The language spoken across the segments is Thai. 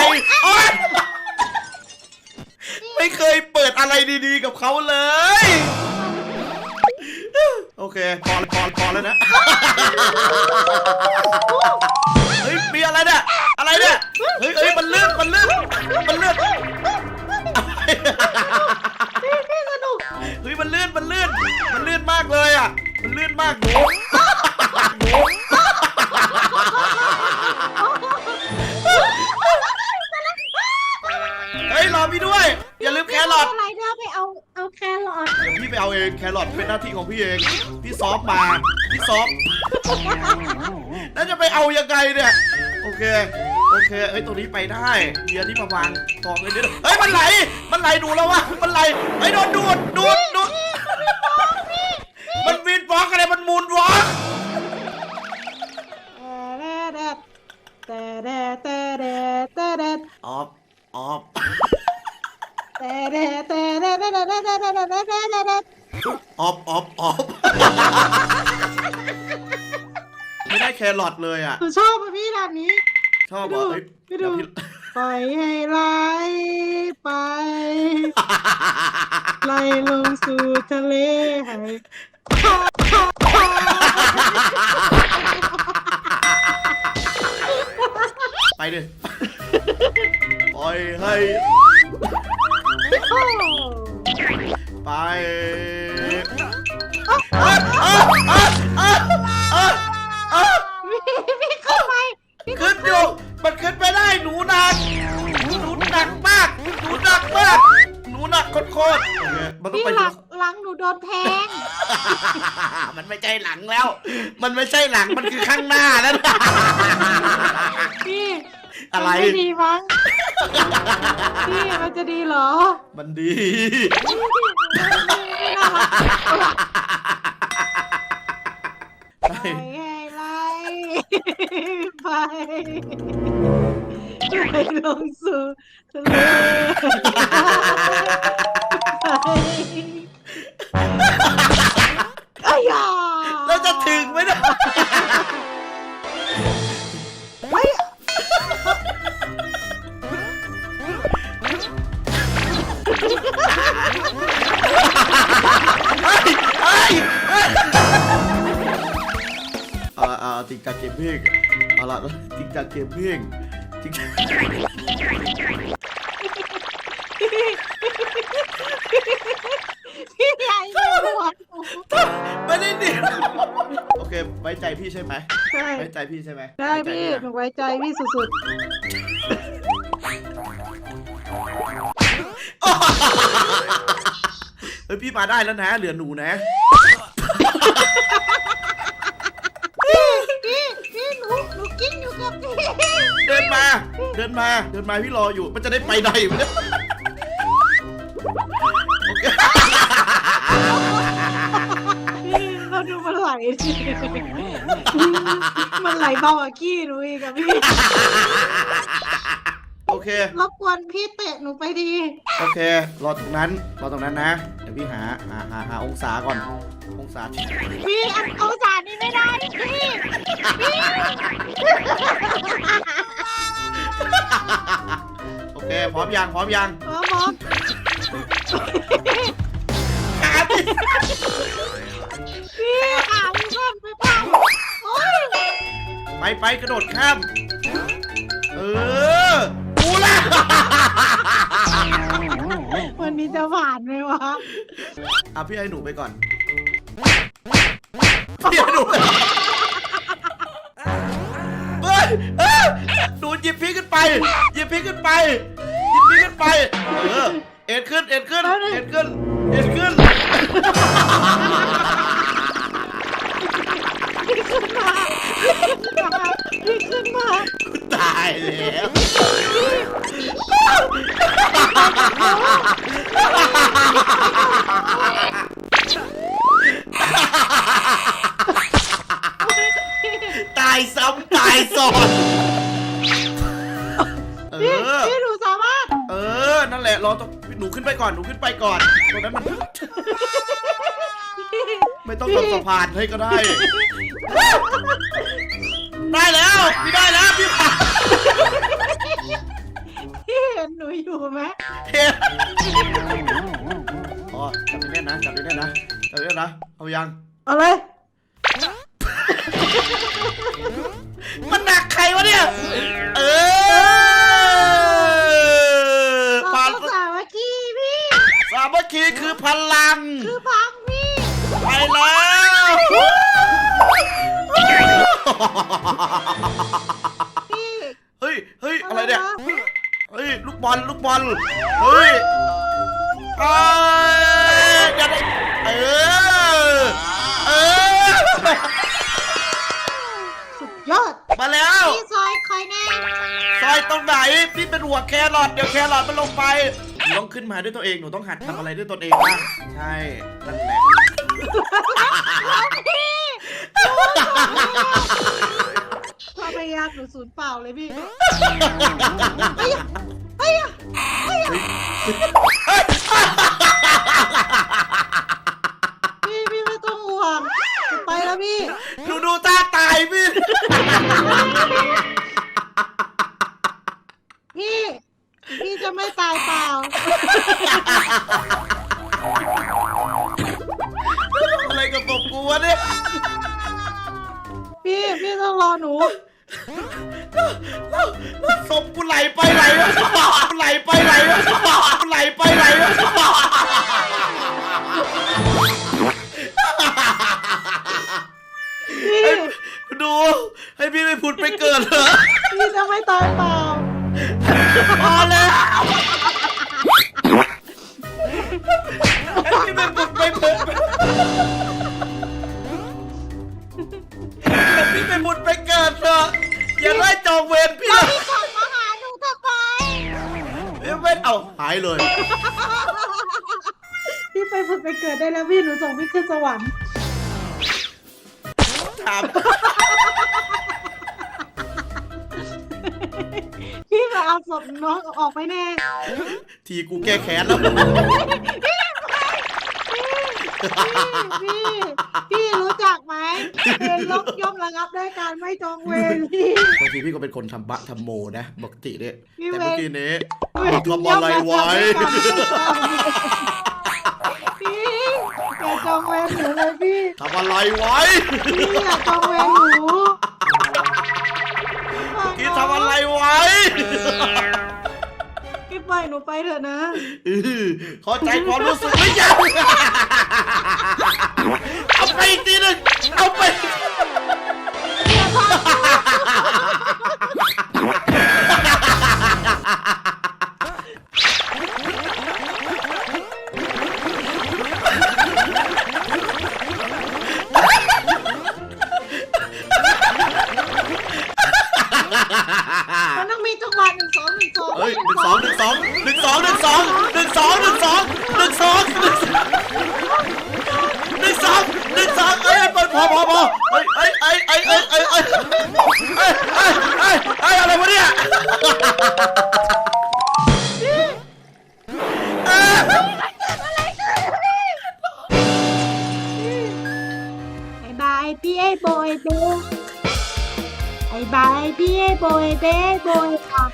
โอ๊ยไม่เคยเปิดอะไรดีๆกับเขาเลย โอเค พอพอพอแล้วนะ เฮ้ย มีอะไรเนี่ย อะไรเนี่ย เฮ้ยเฮ้ยมันเลื่อนมันเลื่อนมันเลื่อนพี่สนุกเฮ้ย มันเลื่อนมันเลื่อนมันเลื่อนมากเลยอะ มันเลื่อนมากหนูห พี่ซอฟแล้วจะไปเอายังไงเนี่ย โอเค โอเค เอ้ย ตรงนี้ไปได้เบียร์ที่มาวางกองเลยเนี่ยเฮ้ย มันไหล มันไหลดูแล้ววะ มันไหลไอ้ยโดนดูด ดูดดูดมันวีดบล็อกอะไร มันมูนบล็อกแต่แดดแต่แดดแต่แดดออฟออฟแต่แดดแต่แดดแต่แดดแต่แดดแต่แด ดแต่แดดแต่แดดออฟออฟออฟไม่ได้แครอทเลยอะ หนูชอบอะพี่ด่านนี้ ชอบเหรอเฮ้ยไปดูเยวพี่ ปล่อยให้ไหลไปไหลลงสู่ทะเลให้ไปดิปล่อยให้ โอ้ ไปเอ้ยเอ้ยเอ้ยเอ้ยเอ้ยเอ้ยพี่พี่เข้าไปขึ้นอยู่มันขึ้นไปได้หนูหนักหนูหนักมากหนูหนักมากหนูหนักโคตรๆโอเคมันต้องพี่ไปหลังหลังหนูโดนแทงมันไม่ใช่หลังแล้ว มันไม่ใช่หลังมันคือข้างหน้าแล้วน อะไรมันไม่ดีมั้ง พี่มันจะดีเหรอมันดี ไม่น่ารักไปใช่ให้ไล่ไปไปลงสู่ทะเลไปอ้ยาเราจะถึงไหมเนี่ย จริงจังเกมเพลงเอาละจริงจังเกมเพลงจริงจังพี่ใหญ่หัวไม่ได้ดิโอเค ไว้ใจพี่ใช่ไหมใช่ไว้ใจพี่ใช่ไหมได้ว้ใจพี่หนูไว้ใจพี่สุดเฮ้ยพี่มาได้แล้วนะ เหลือหนูนะ เดินมา เดินมาพี่รออยู่ มันจะได้ไปได้อยู่เนี่ยโอเคพี่เราดูมันไหลสิมันไหลเบากว่าขี้หนูอีกอะพี่โอเค รบกวนพี่เตะหนูไปดี โอเค รอตรงนั้น รอตรงนั้นนะ เดี๋ยวพี่หาหาหาหาองศาก่อน องศาที่พี่อันเอาสารนี้ไม่ได้พี่ โอเค พร้อมยังพร้อมยังหมอหมอขาดิพี่ขาพี่ก่อนไปเปล่าโอ้ยไปไปกระโดดข้าม เออกูละวันนี้จะหวานไหมวะอะพี่ให้หนูไปก่อน ยิบพี่ขึ้นไปหยิบพี่ขึ้นไปหยิบพี่ขึ้นไป เออ เอ็นขึ้น เอ็นขึ้น เอ็นขึ้น เอ็นขึ้นพี่ขึ้นมาตายแล้ว ก่อนหนูขึ้นไปก่อนตรงนั้นมัน ไม่ต้องทำสะพานให้ก็ได้ ได้แล้วพี่ได้แล้วพี่ผ่านอยู่ไหมเฮ้ยอ๋อจับไปเล่นนะจับไปเล่นนะจับไปเล่นนะเอายัง เอาเลยมันหนักใครวะเนี่ย เออ เรา พัน ต้องสามัคคีพี่ สามั คคีคือพลัง คือพังพี่ ไปแล้วพี่เฮ้ยเฮ้ยอะไรเนี่ยเฮ้ยลูกบอลลูกบอลเฮ้ยเอ้ยอย่าได้เออเออสุดยอด มาแล้ว พี่ซอยคอยแน่ ซอยตรงไหนพี่เป็นหัวแครอทเดี๋ยวแครอทมันลงไปห นูต้องขึ้นมาด้วยตัวเอง หนูต้องหัดทำอะไรด้วยตนเองบ้างใช่ นั่นแหละ ความพยายามหนูศูนย์เปล่าเลยพี่เฮ้ อะไรกับศพกูวะเนี่ยพี่พี่ต้องรอหนู แล้วศพกูไหลไปไหลวะกูไหลไปไหลวะกูไหลไปไหลวะพี่ ดูให้พี่ไปผุดไปเกิดเหรอ พี่จะไม่ตายเปล่า พี่ไปฝึกไปเกิดได้แล้วพี่หนูส่งพี่ขึ้นสวรรค์ถามพี่มาเอาศพน้องออกไปแน่ทีกูแก้แค้นแล้ว พี่พี่รู้จักไหมเป็นลบย่อมระงับได้การไม่จองเวรพี่ บางทีพี่ก็เป็นคนทำบะทำโมนะปกติเนี่ยพี่แต่เวเมื่อกี้นี้ทำอะไรไว้ อย่าจองเวรหนูเลยพี่ทำอะไรไว้พี่อย่าจองเวรหนูกี้ทำอะไรไว้พี่ปล่อยหนูไปเถอะนะอื้อเข้าใจความรู้สึกหรือยังเอาไปอีกทีหนึงเอาไป สองหนึ่งสองหนึ่งสองหนึ่งสองหนึ่งสองหนึ่งสองหนึ่งสองหนึ่งสองหนึ่งสองหนึ่งสองเอ้ยพอพอพอพอเอ้ยเอ้ยเอ้ยเอ้ยเอ้ยเอ้ยเอ้ยเอ้ยเอ้ยเอ้ยอ้ยอะไรวะเนี่ยบายบายพี่ไอ้โบยเด้บายบายพี่ไอ้โบยเด้โบยค่ะ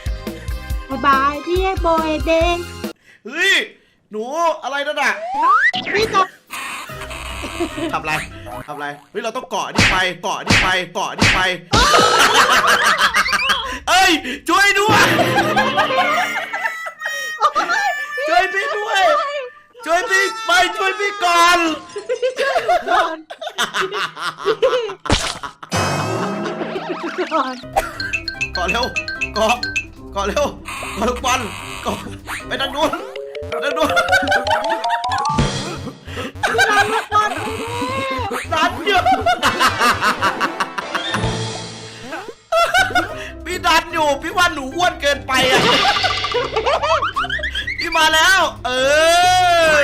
บายบายพี่ไอ้โบยเด้เฮ้ย หนูอะไรนั่นน่ะพี่จับทำอะไรทำอะไร เฮ้ย เราต้องเกาะนี่ไปเกาะนี่ไปเกาะนี่ไป เอ้ย ช่วยด้วย ช่วยพี่ด้วย ช่วยพี่ไปช่วยพี่ก่อนก่อนก่อนเกาะเร็วเกาะเกาะเร็ว เกาะลูกบอลเกาะไปทางนู้นทางนู้นพี่รันลูกบอลดันอยู่พี่ดันอยู่พี่ว่าหนูอ้วนเกินไปอะพี่มาแล้ว เออ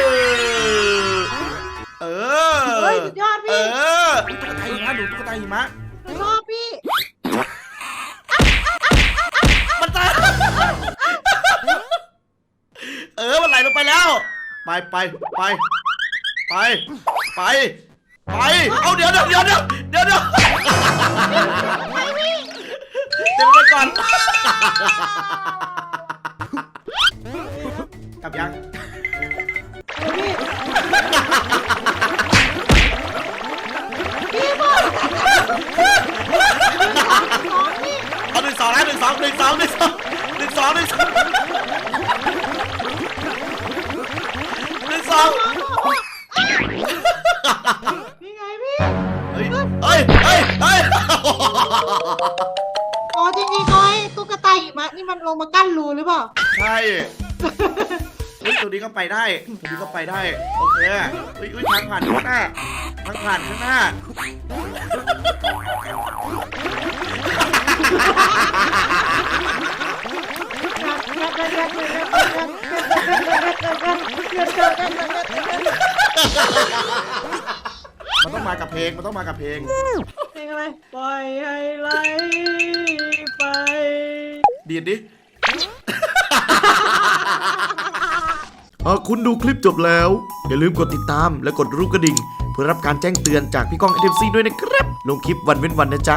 เออเฮ้ยสุดยอดเอพี่ออุ๊ยตุ๊กตาหิมะหนูตุ๊กตาหิมะ ไปไปไปไปไปเอาเดี๋ยวเดี๋ยวเดี๋ยวเดี๋ยวเดี๋ยวเดี๋ยวเดี๋ยวไปก่อนกลับยังเอาหนึ่งสองแล้วหนึ่งสองหนึ่งสองหนึ่งสองหนึ่งสองหนึ่งสอง อ๋อจริงๆเขาให้ตุ๊กตาหิมะนี่มันลงมากั้นรูหรือเปล่า ใช่เฮ้ยตัวนี้ก็ไปได้ ตัวนี้ก็ไปได้ โอเคเฮ้ยเฮ้ยทางผ่านข้างหน้าทางผ่านข้างหน้า มันต้องมากับเพลง มันต้องมากับเพลง เพลงอะไรปล่อยให้ไหลไปดีดดิหากคุณดูคลิปจบแล้ว อย่าลืมกดติดตามและกดรูปกระดิ่ง เพื่อรับการแจ้งเตือนจากพี่ก้องเอฟซีด้วยนะครับ ลงคลิปวันเว้นวันนะจ๊ะ